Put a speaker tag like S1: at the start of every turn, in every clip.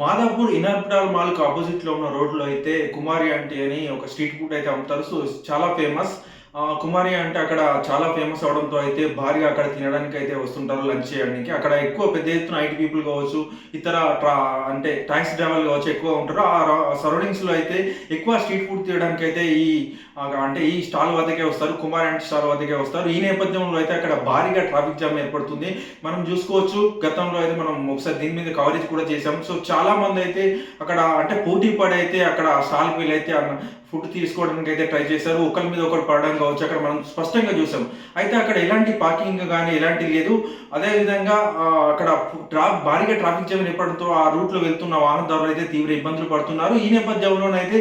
S1: మాదాపూర్ ఇనర్పిటాల్ మాల్కి ఆపోజిట్లో ఉన్న రోడ్లో అయితే కుమారి ఆంటీ అని ఒక స్ట్రీట్ ఫుడ్ అయితే అమ్ముతారు. సో చాలా ఫేమస్ కుమారి అంటే అక్కడ చాలా ఫేమస్ అవడంతో అయితే భారీగా అక్కడ తినడానికి అయితే వస్తుంటారు లంచ్ చేయడానికి. అక్కడ ఎక్కువ పెద్ద ఎత్తున ఐటీ పీపుల్ కావచ్చు ఇతర ట్రా అంటే ట్యాక్సీ డ్రైవర్లు కావచ్చు ఎక్కువ ఉంటారు. ఆ సరౌండింగ్స్లో అయితే ఎక్కువ స్ట్రీట్ ఫుడ్ తీయడానికి అయితే ఈ అంటే ఈ స్టాల్ వద్దకే వస్తారు కుమారి అంటే స్టాల్ వద్దకే వస్తారు. ఈ నేపథ్యంలో అయితే అక్కడ భారీగా ట్రాఫిక్ జామ్ ఏర్పడుతుంది. మనం చూసుకోవచ్చు గతంలో అయితే మనం ఒకసారి దీని మీద కవరేజ్ కూడా చేసాం సో చాలా మంది అయితే అక్కడ అంటే పోటీ పడి అయితే అక్కడ స్టాల్కి వెళ్ళి అయితే ఫుడ్ తీసుకోవడానికి అయితే ట్రై చేశారు. ఒకరి మీద ఒకరు పడడం కావచ్చు అక్కడ మనం స్పష్టంగా చూసాం. అయితే అక్కడ ఎలాంటి పార్కింగ్ కానీ ఎలాంటి లేదు. అదేవిధంగా అక్కడ ట్రా భారీగా ట్రాఫిక్ జామ్ ఏర్పడంతో ఆ రూట్లో వెళ్తున్న వాహనదారులు అయితే తీవ్ర ఇబ్బందులు పడుతున్నారు. ఈ నేపథ్యంలోనైతే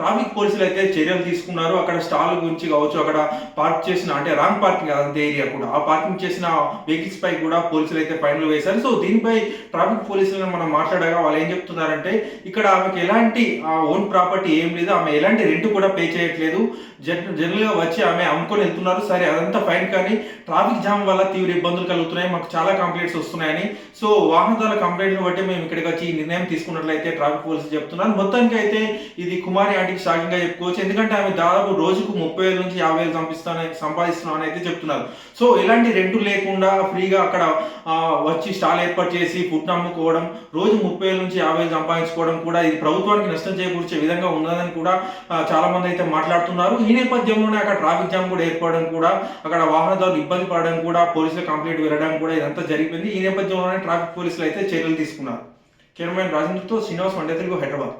S1: ట్రాఫిక్ పోలీసులు అయితే చర్యలు తీసుకున్నారు. అక్కడ స్టాల్ గురించి కావచ్చు అక్కడ పార్క్ చేసిన అంటే రాంగ్ పార్కింగ్ అదంతే ఏరియా కూడా. ఆ పార్కింగ్ చేసిన వెహికల్స్ పై కూడా పోలీసులు అయితే ఫైన్లు వేశారు. సో దీనిపై ట్రాఫిక్ పోలీసులను మనం మాట్లాడగా వాళ్ళు ఏం చెప్తున్నారంటే ఇక్కడ ఆమెకి ఎలాంటి ఓన్ ప్రాపర్టీ ఏం లేదు. ఆమె ఎలాంటి రెంట్ కూడా పే చేయట్లేదు. జన్- జనరల్గా వచ్చి ఆమె అమ్ముకొని వెళ్తున్నారు. సరే అదంతా ఫైన్ కానీ ట్రాఫిక్ జామ్ వల్ల తీవ్ర ఇబ్బందులు కలుగుతున్నాయి. మాకు చాలా కంప్లైంట్స్ వస్తున్నాయని. సో వాహనదారుల కంప్లైంట్లు బట్టి మేము ఇక్కడికి వచ్చి ఈ నిర్ణయం తీసుకున్నట్లయితే ట్రాఫిక్ పోలీసులు చెప్తున్నారు. మొత్తానికి అయితే ఇది కుమారి ఆంటీకి షాకింగ్గా చెప్పుకోవచ్చు. ఎందుకంటే ఆమె దాదాపు రోజుకు ముప్పై వేల నుంచి యాభై వేలు సంపిస్తానే సంపాదిస్తున్నామని అయితే చెప్తున్నారు. సో ఎలాంటి రెంట్ లేకుండా ఫ్రీగా అక్కడ వచ్చి స్టాల్ ఏర్పాటు చేసి ఫుడ్ అమ్ముకోవడం రోజు ముప్పై వేల నుంచి యాభై వేలు సంపాదించుకోవడం కూడా ఇది ప్రభుత్వానికి నష్టం చేకూర్చే విధంగా ఉన్నదని కూడా చాలా మంది అయితే మాట్లాడుతున్నారు. ఈ నేపథ్యంలోనే అక్కడ ట్రాఫిక్ జామ్ కూడా ఏర్పడడం కూడా అక్కడ వాహనదారులు ఇబ్బంది పడడం కూడా పోలీసులు కంప్లైంట్ వెళ్ళడం కూడా ఇదంతా జరిగింది. ఈ నేపథ్యంలోనే ట్రాఫిక్ పోలీసులు అయితే చర్యలు తీసుకున్నారు. కెమెరామెన్ రాజేంద్రతో శ్రీనివాస్ మండే తెలుగు హైదరాబాద్.